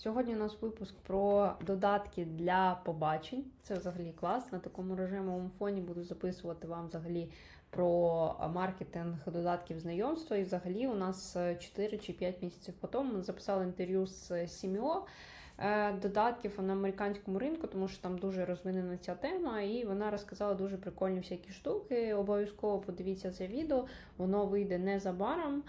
Сьогодні у нас випуск про додатки для побачень. Це взагалі клас. На такому режимовому фоні буду записувати вам взагалі про маркетинг додатків знайомства. І взагалі у нас 4 чи 5 місяців по тому ми записали інтерв'ю з Сіміо додатків на американському ринку, тому що там дуже розвинена ця тема, і вона розказала дуже прикольні всякі штуки. Обов'язково подивіться це відео, воно вийде незабаром.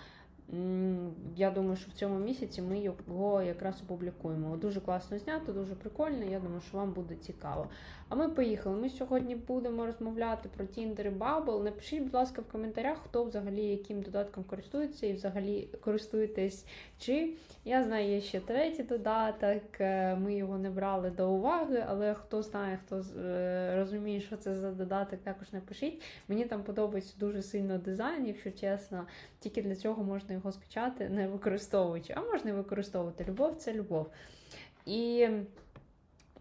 Я думаю, що в цьому місяці ми його якраз опублікуємо. Дуже класно знято, дуже прикольно. Я думаю, що вам буде цікаво. А ми поїхали. Ми сьогодні будемо розмовляти про Tinder і Bubble. Напишіть, будь ласка, в коментарях, хто взагалі яким додатком користується і взагалі користуєтесь чи. Я знаю, є ще третій додаток. е, Ми його не брали до уваги, але хто знає, хто е, розуміє, що це за додаток, також напишіть. Мені там подобається дуже сильно дизайн, якщо чесно. Тільки для цього можна його скачати, не використовуючи, а можна використовувати. Любов це любов. І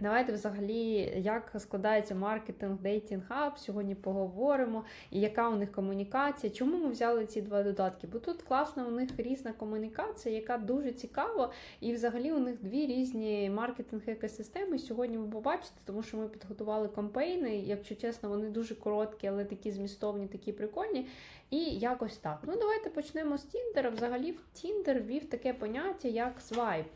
давайте взагалі, як складається маркетинг, дейтінг хаб, сьогодні поговоримо, і яка у них комунікація. Чому ми взяли ці два додатки? Бо тут класна у них різна комунікація, яка дуже цікава, і взагалі у них дві різні маркетинг екосистеми. Сьогодні ви побачите, тому що ми підготували кампейни. Якщо чесно, вони дуже короткі, але такі змістовні, такі прикольні. І якось так. Ну, давайте почнемо з Тіндера. Взагалі, в Тіндер ввів таке поняття, як свайп.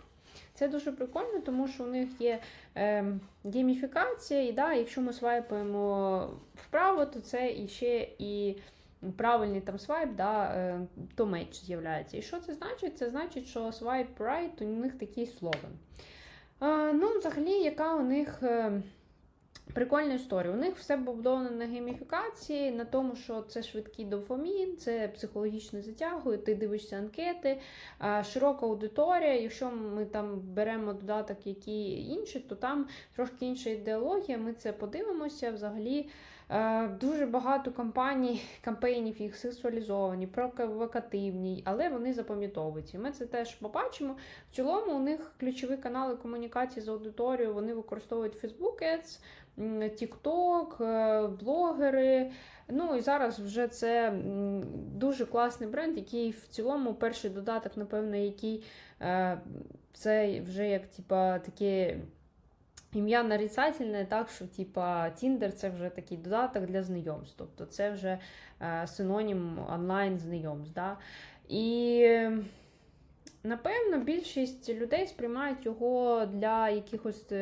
Це дуже прикольно, тому що у них є е, гейміфікація, і да, якщо ми свайпаємо вправо, то це іще і правильний там свайп, да, е, то меч з'являється. І що це значить? Це значить, що свайп right, у них такий слоган. Е, ну, взагалі, яка у них. Е, Прикольна історія. У них все побудовано на гейміфікації, на тому, що це швидкий дофамін, це психологічно затягує, ти дивишся анкети, широка аудиторія. Якщо ми там беремо додаток, які інші, то там трошки інша ідеологія. Ми це подивимося. Взагалі дуже багато кампаній, кампейнів їх сексуалізовані, провокативні, але вони запам'ятовуються. Ми це теж побачимо. В цілому у них ключові канали комунікації з аудиторією. Вони використовують Facebook Ads, TikTok, е, блогери. Ну і зараз вже це дуже класний бренд, який в цілому перший додаток, напевно, який е, це вже як типа таке. Ім'я нарицательне, так що типа Tinder це вже такий додаток для знайомств. Тобто це вже е, синонім онлайн знайомств. Да? І напевно більшість людей сприймають його для якихось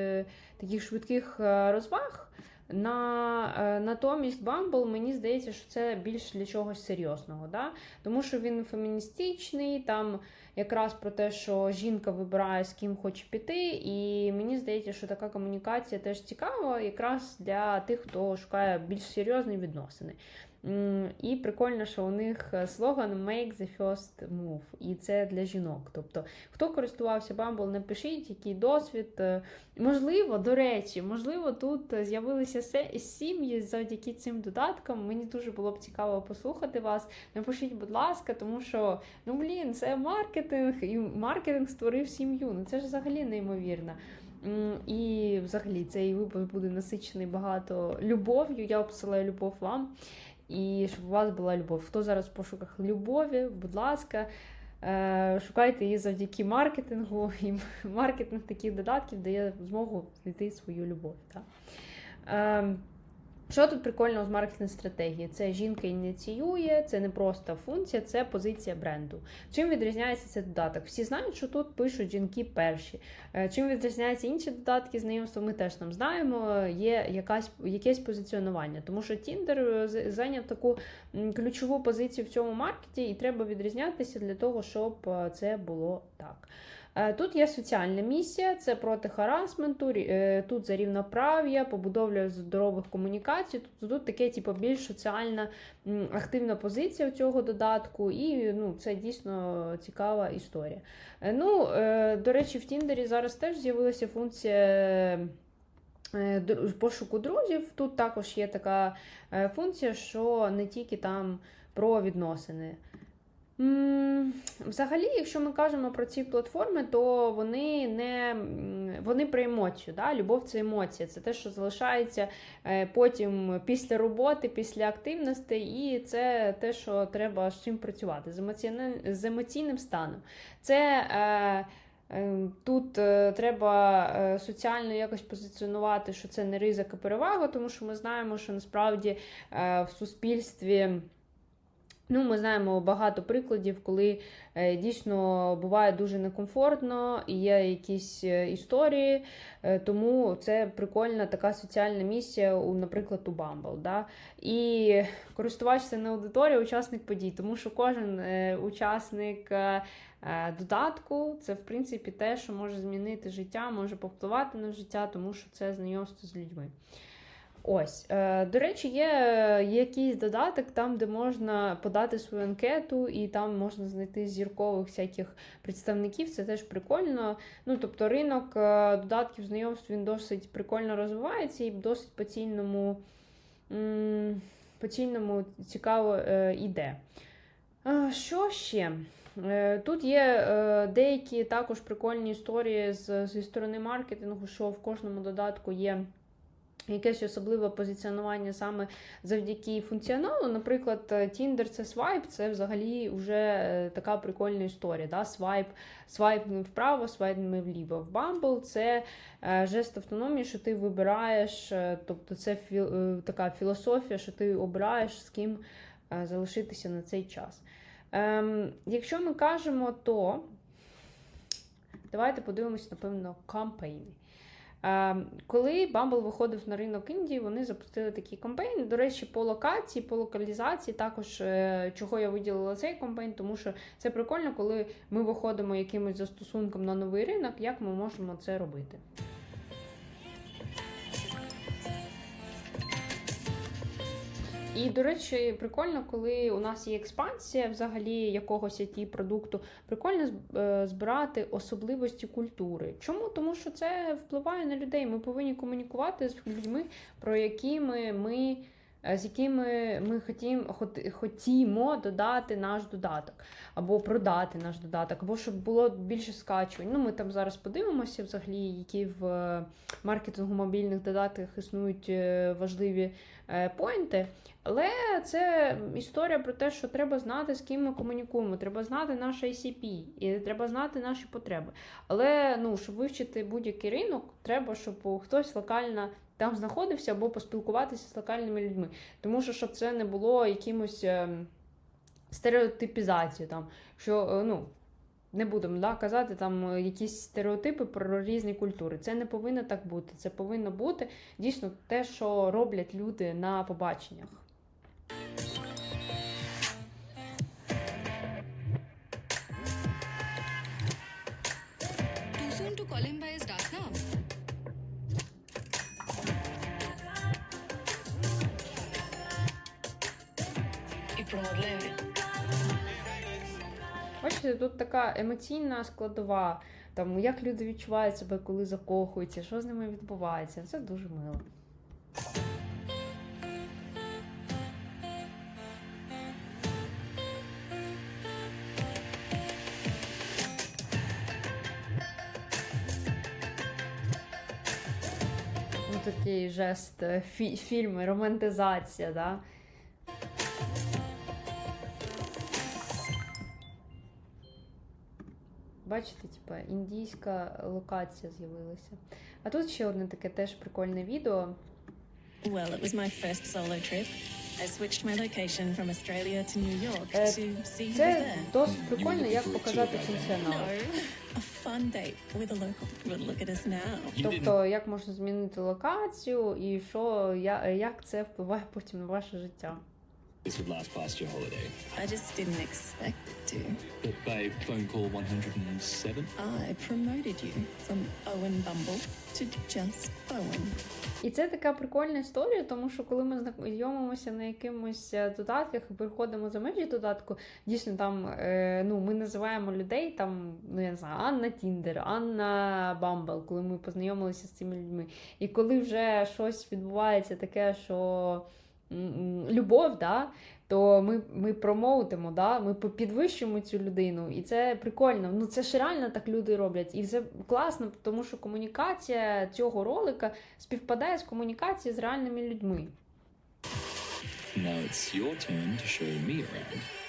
таких швидких е, розваг. На, е, натомість Бамбл, мені здається, що це більш для чогось серйозного. Да? Тому що він феміністичний, там якраз про те, що жінка вибирає, з ким хоче піти. І мені здається, що така комунікація теж цікава, якраз для тих, хто шукає більш серйозні відносини. І прикольно, що у них слоган Make the first move. І це для жінок. Тобто, хто користувався Bumble, напишіть, який досвід. Е, Можливо, до речі, можливо, тут з'явилися сім'ї завдяки цим додаткам. Мені дуже було б цікаво послухати вас. Напишіть, будь ласка, тому що ну блін, це маркетинг, і маркетинг створив сім'ю. Ну це ж взагалі неймовірно. І взагалі цей випуск буде насичений багато любов'ю. Я посилаю любов вам. І щоб у вас була любов. Хто зараз в пошуках любові, будь ласка, е, шукайте її завдяки маркетингу. І маркетинг таких додатків дає змогу знайти свою любов. Так? Що тут прикольного з маркетинг стратегії? Це жінка ініціює, це не просто функція, це позиція бренду. Чим відрізняється цей додаток? Всі знають, що тут пишуть жінки перші. Е, Чим відрізняються інші додатки знайомства, ми теж там знаємо. Є якась якесь позиціонування, тому що Tinder зайняв таку ключову позицію в цьому маркеті, і треба відрізнятися для того, щоб е, це було так. Е, Тут є соціальна місія, це проти харасменту, е, тут за рівноправ'я, побудовля здорових комунікацій. Тут, тут таке, типу, більш соціальна активна позиція у цього додатку, і ну, це дійсно цікава історія. Е, Ну, до речі, в Тіндері зараз теж з'явилася функція. Пошуку друзів. Тут також є така функція, що не тільки там про відносини. Взагалі, якщо ми кажемо про ці платформи, то вони не вони про емоцію. Да? Любов це емоція, це те, що залишається е, потім після роботи, після активності, і це те, що треба з чим працювати з, емоціональним, з емоційним станом. Це е, Е, Тут е, треба соціально якось позиціонувати, що це не ризик, а перевага, тому що ми знаємо, що насправді в суспільстві. Ну, ми знаємо багато прикладів, коли е, дійсно буває дуже некомфортно і є якісь е, історії. Е, тому це прикольна така соціальна місія, у, наприклад, у Bumble. Да? І користувач це не аудиторія, а учасник подій, тому що кожен учасник додатку це, в принципі, те, що може змінити життя, може повпливати на життя, тому що це знайомство з людьми. Ось, е, до речі, є е, якийсь додаток, там, де можна подати свою анкету, і там можна знайти зіркових всяких представників. Це теж прикольно. Ну, тобто, ринок е, додатків знайомств він досить прикольно розвивається і досить по цільному, цікаво е. А, Що ще? Тут є деякі також прикольні історії з, зі сторони маркетингу, що в кожному додатку є якесь особливе позиціонування саме завдяки функціоналу. Наприклад, Tinder це свайп, це взагалі вже е, така прикольна історія. Да? Свайп, свайп не вправо, свайп не вліво. В Bumble це е, жест автономії, що ти вибираєш, е, тобто це фі- така філософія, що ти обираєш з ким залишитися на цей час. Ем, якщо ми кажемо, то давайте подивимося, напевно, кампейни. Ем, Коли Bumble виходив на ринок Індії, вони запустили такі кампейни. До речі, по локації, по локалізації, також е, чого я виділила цей кампейн, тому що це прикольно, коли ми виходимо якимось застосунком на новий ринок, як ми можемо це робити. І, до речі, прикольно, коли у нас є експансія взагалі якогось it продукту, прикольно е, збирати особливості культури. Чому? Тому що це впливає на людей. Ми повинні комунікувати з людьми, про якими ми. Е, З якими ми хотім, хот- хотімо додати наш додаток, або продати наш додаток, або щоб було більше скачувань. Ну, ми там зараз подивимося, взагалі, які в е, маркетингу мобільних додатках існують е, важливі поінти. Але це історія про те, що треба знати, з ким ми комунікуємо, треба знати наш ICP, і треба знати наші потреби. Але ну, щоб вивчити будь-який ринок, треба, щоб хтось локально там знаходився або поспілкуватися з локальними людьми. Тому що щоб це не було якимось ем, стереотипізацією, там, що е, ну. Не будемо да, казати там е, якісь стереотипи про різні культури. Це не повинно так бути. Це повинно бути дійсно те, що роблять люди на побаченнях. Too Бачите, тут така емоційна складова, там як люди відчувають себе, коли закохуються, що з ними відбувається. Це дуже мило. Такий жест е, фі фільми, романтизація, да? Бачите, типа індійська локація з'явилася. А тут ще одне таке теж прикольне відео. Well, it was my first solo trip. I switched my location from Australia to New York Е, to see Це досить прикольно, як показати функціонал. No, a fun date with a local. But look at us now. Тобто, як можна змінити локацію і що, як це впливає потім на ваше життя. This would last past your holiday. I just didn't expect to. Babe, phone call 107. I promoted you from Owen Bumble to just Owen. І це така прикольна історія, тому що коли ми знайомимося на якимось е, додатках і переходимо за межі додатку, дійсно там е, ну, ми називаємо людей там, ну я не знаю, Анна Тіндер, Анна Бамбл, коли ми познайомилися з цими людьми. І коли вже щось відбувається таке, що любов, да, то ми, ми промоутимо, да, ми підвищуємо цю людину, і це прикольно. Ну це ж реально так люди роблять. І це класно, тому що комунікація цього ролика співпадає з комунікацією з реальними людьми. Now it's your turn to show me around.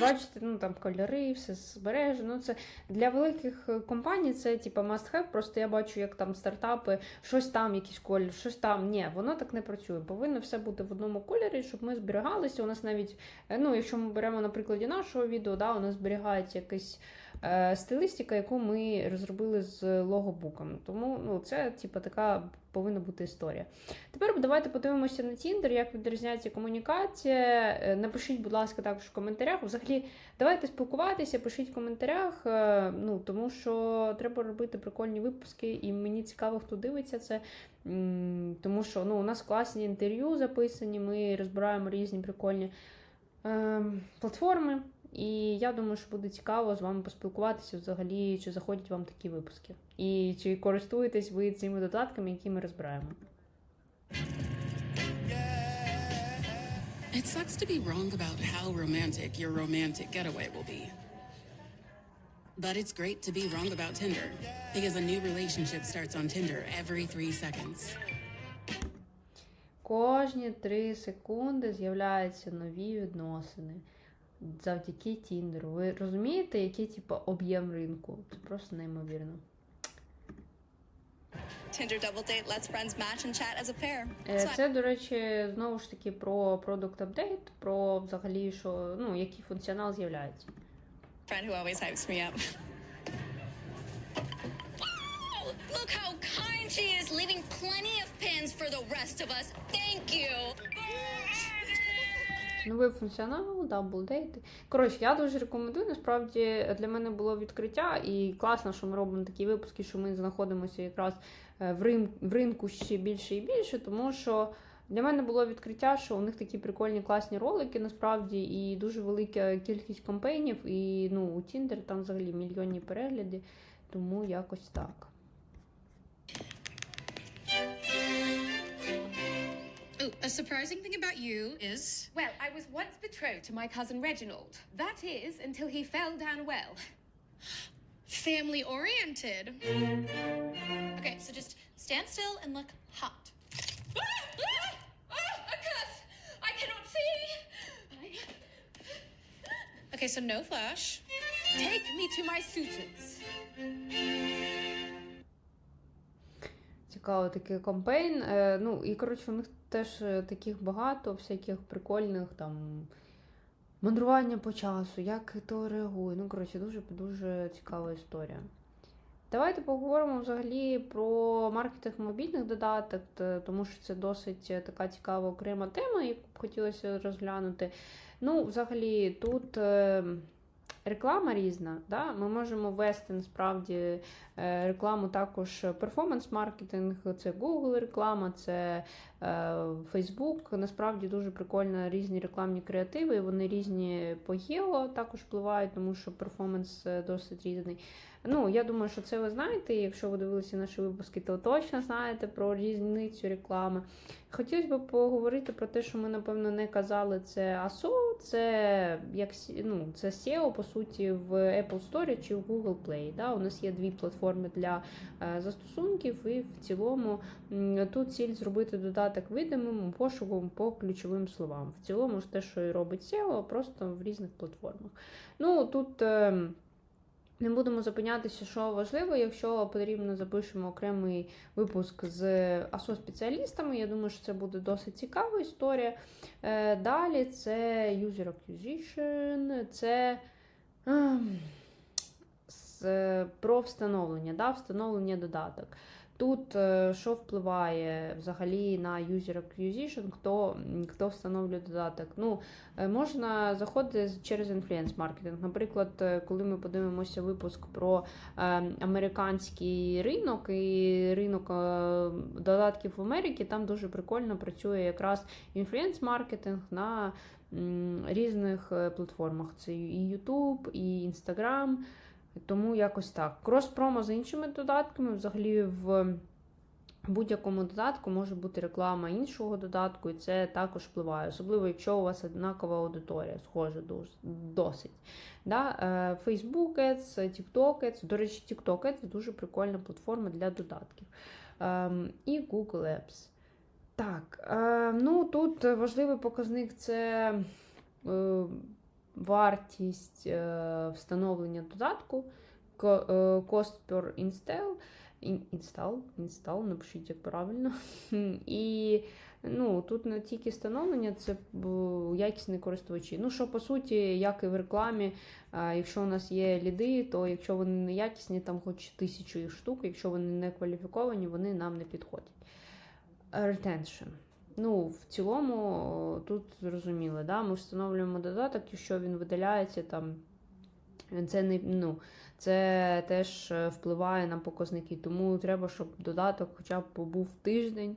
Бачите, ну там кольори, все збережено. Ну, це для великих е, компаній це типу must have. Просто я бачу, як там стартапи, щось там, якийсь колір, щось там. Ні, воно так не працює. Повинно все бути в одному кольорі, щоб ми зберігалися. У нас навіть, е, ну, якщо ми беремо на прикладі нашого відео, да, у нас зберігається якась е, стилістика, яку ми розробили з логобуком. Тому ну, це типу, така повинна бути історія. Тепер давайте подивимося на Tinder, як відрізняється комунікація. Е, Напишіть, будь ласка, також в коментарях. Взагалі, давайте спілкуватися, пишіть в коментарях. е, Ну, тому що треба робити прикольні випуски, і мені цікаво, хто дивиться це. Тому що ну, у нас класні інтерв'ю записані, ми розбираємо різні прикольні е, платформи. І я думаю, що буде цікаво з вами поспілкуватися взагалі, чи заходять вам такі випуски. І чи користуєтесь ви цими додатками, які ми розбираємо. It sucks to be wrong about how romantic your romantic getaway will be. But it's great to be wrong about Tinder, because a new relationship starts on Tinder every three seconds. Кожні 3 секунди з'являються нові відносини завдяки Тіндеру. Ви розумієте, який типу, об'єм ринку? Це просто неймовірно. Tinder double date lets friends match and chat as a pair. Е, Це, до речі, знову ж таки про продукт апдейт, про взагалі, що ну, який функціонал з'являється. friend who always hypes me up. Oh, look how kind she is, leaving plenty of pins for the rest of us. Thank you. Новий функціонал, даблдейти. Коротше, я дуже рекомендую. Насправді для мене було відкриття, і класно, що ми робимо такі випуски, що ми знаходимося якраз е, в, рин, в ринку ще більше і більше, тому що для мене було відкриття, що у них такі прикольні класні ролики, насправді, і дуже велика кількість кампейнів. І ну, у Tinder там взагалі мільйонні перегляди, тому якось так. Oh, a surprising thing about you is Well, I was once betrothed to my cousin Reginald. That is, until he fell down a well. family oriented. Okay, so just stand still and look hot. Ah, a curse! I cannot see! I- Okay, so no flash. Take me to my suitors. Цікаво такий кампейн. Е, ну, і коротше, у них теж е, таких багато, всяких прикольних там мандрування по часу, як то реагує. Ну, коротше, дуже дуже цікава історія. Давайте поговоримо взагалі про маркетинг мобільних додаток, тому що це досить е, така цікава окрема тема, яку б хотілося розглянути. Ну, взагалі, тут е, реклама різна. Да? Ми можемо ввести насправді рекламу також перформанс-маркетинг, це Google реклама, це Facebook. Насправді дуже прикольно різні рекламні креативи. Вони різні по гео також впливають, тому що перформанс е, досить різний. Ну, я думаю, що це ви знаєте. Якщо ви дивилися наші випуски, то точно знаєте про різницю реклами. Хотілося б поговорити про те, що ми, напевно, не казали. Це ASO, це як ну, це SEO, по суті, в Apple Store чи в Google Play. Да? У нас є дві платформи для е, застосунків, і в цілому тут ціль зробити додаток видимим пошуком по ключовим словам. В цілому ж те, що і робить SEO, просто в різних платформах. Ну, тут. не будемо зупинятися, що важливо. Якщо потрібно, запишемо окремий випуск з ASO-спеціалістами. Я думаю, що це буде досить цікава історія. Е, Далі це user acquisition, це про встановлення, да, встановлення додаток. Тут е, що впливає взагалі на user acquisition, хто, хто встановлює додаток? Ну, Е, Можна заходити через інфлюенс-маркетинг. Наприклад, е, коли ми подивимося випуск про американський ринок і ринок додатків в Америці, там дуже прикольно працює якраз інфлюенс-маркетинг на різних платформах. Це і YouTube, і Instagram. Тому якось так. Крос-промо з іншими додатками взагалі в. Будь-якому додатку може бути реклама іншого додатку, і це також впливає, особливо якщо у вас однакова аудиторія, схожа досить. Да? е, Facebook Ads, TikTok Ads. До речі, TikTok Ads дуже прикольна платформа для додатків. Ем, І Google Apps. Так, е, ну тут важливий показник це е, вартість е, встановлення додатку, е, cost per install, install, install, напишіть як правильно. І ну, тут не тільки встановлення, це якісні користувачі. Ну, що по суті, як і в рекламі, якщо у нас є ліди, то якщо вони не якісні, там хоч тисячу їх штук, якщо вони не кваліфіковані, вони нам не підходять. Retention. Ну, в цілому, тут зрозуміло, да? ми встановлюємо додаток, якщо він видаляється, там, це не, ну, це теж е, впливає на показники. Тому треба, щоб додаток хоча б побув тиждень.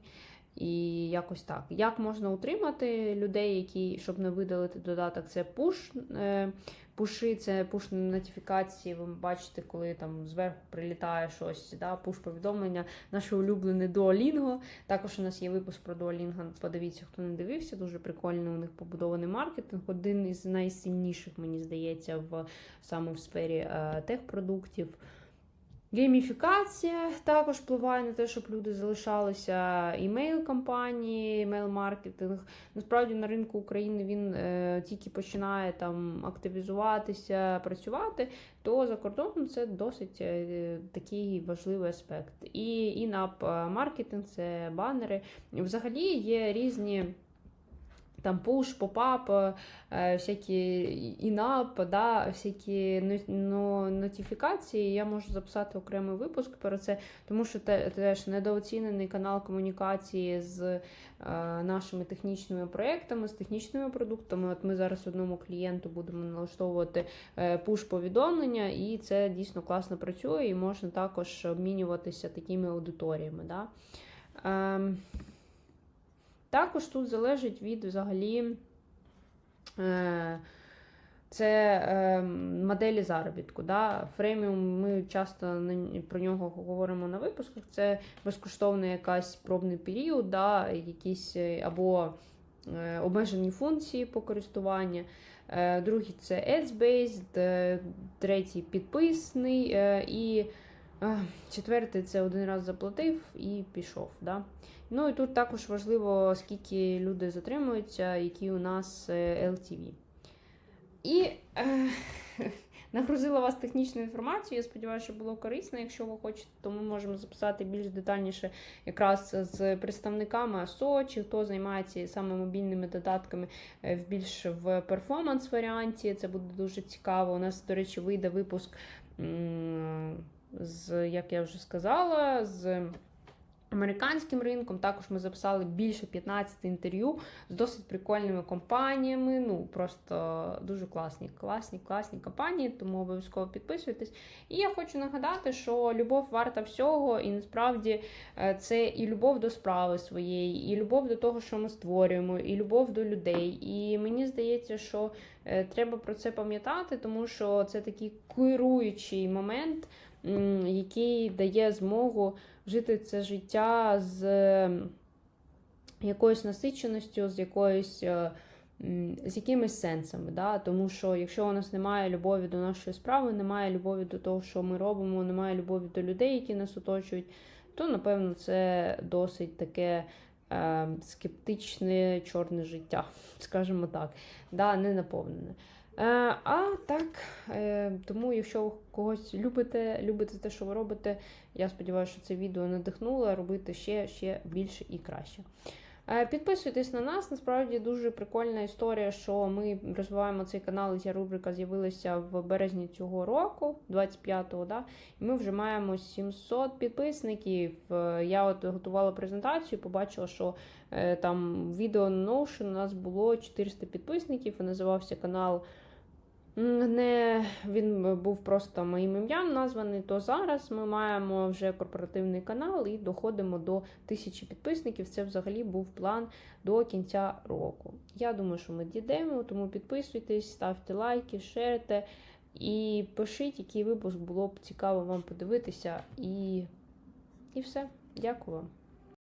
І якось так. Як можна утримати людей, які, щоб не видалити додаток, це пуш. Е, пуши, це пуш нотифікації. Ви бачите, коли там зверху прилітає щось, да, пуш-повідомлення, наше улюблене Duolingo. Також у нас є випуск про Duolingo, подивіться, хто не дивився. Дуже прикольний у них побудований маркетинг. Один із найсильніших, мені здається, в саме в сфері е, техпродуктів. Гейміфікація також впливає на те, щоб люди залишалися. Імейл кампанії, імейл-маркетинг. Насправді на ринку України він е, тільки починає там активізуватися, працювати, то за кордоном це досить е, такий важливий аспект. І інап маркетинг це банери. Взагалі є різні. Там попап, е, всякі інап, да, всякі но- но- нотифікації. Я можу записати окремий випуск про це, тому що те, теж недооцінений канал комунікації з е, нашими технічними проектами, з технічними продуктами. От ми зараз одному клієнту будемо налаштовувати е, пуш-повідомлення, і це дійсно класно працює, і можна також обмінюватися такими аудиторіями. Да? Також тут залежить від взагалі е, це е, моделі заробітку. Да? Фреміум ми часто про нього говоримо на випусках. Це безкоштовний якась пробний період, да? якісь е, або обмежені функції по користуванню. Другий це ads-based, третій підписний. І четвертий це один раз заплатив і пішов. Да? Ну і тут також важливо, скільки люди затримуються, які у нас е, LTV. І е, нагрузила вас технічною інформацією. Я сподіваюся, що було корисно. Якщо ви хочете, то ми можемо записати більш детальніше якраз з представниками АСО, чи хто займається саме мобільними додатками е, в більш в перформанс варіанті. Це буде дуже цікаво. У нас, до речі, вийде випуск з, як я вже сказала, з американським ринком. Також ми записали більше 15 інтерв'ю з досить прикольними компаніями. Ну, просто дуже класні, класні, класні компанії, тому обов'язково підписуйтесь. І я хочу нагадати, що любов варта всього, і насправді е, це і любов до справи своєї, і любов до того, що ми створюємо, і любов до людей. І мені здається, що е, треба про це пам'ятати, тому що це такий керуючий момент, який дає змогу жити це життя з якоюсь насиченістю, з якоюсь. е, З якимись сенсами, да? тому що якщо у нас немає любові до нашої справи, немає любові до того, що ми робимо, немає любові до людей, які нас оточують, то напевно це досить таке е, скептичне чорне життя, скажімо так, да, не наповнене. Е, а так, е, тому якщо когось любите, любите те, що ви робите, я сподіваюся, що це відео надихнуло робити ще, ще більше і краще. Е, Підписуйтесь на нас. Насправді дуже прикольна історія, що ми розвиваємо цей канал, і ця рубрика з'явилася в березні цього року, 25-го, да? і ми вже маємо 700 підписників. Я от готувала презентацію, побачила, що там відео Notion у нас було 400 підписників, і називався канал. Не він був просто моїм ім'ям названий, то зараз ми маємо вже корпоративний канал і доходимо до тисячі підписників. Це взагалі був план до кінця року. Я думаю, що ми дійдемо, тому підписуйтесь, ставте лайки, шерте і пишіть, який випуск було б цікаво вам подивитися. І, і все. Дякую вам.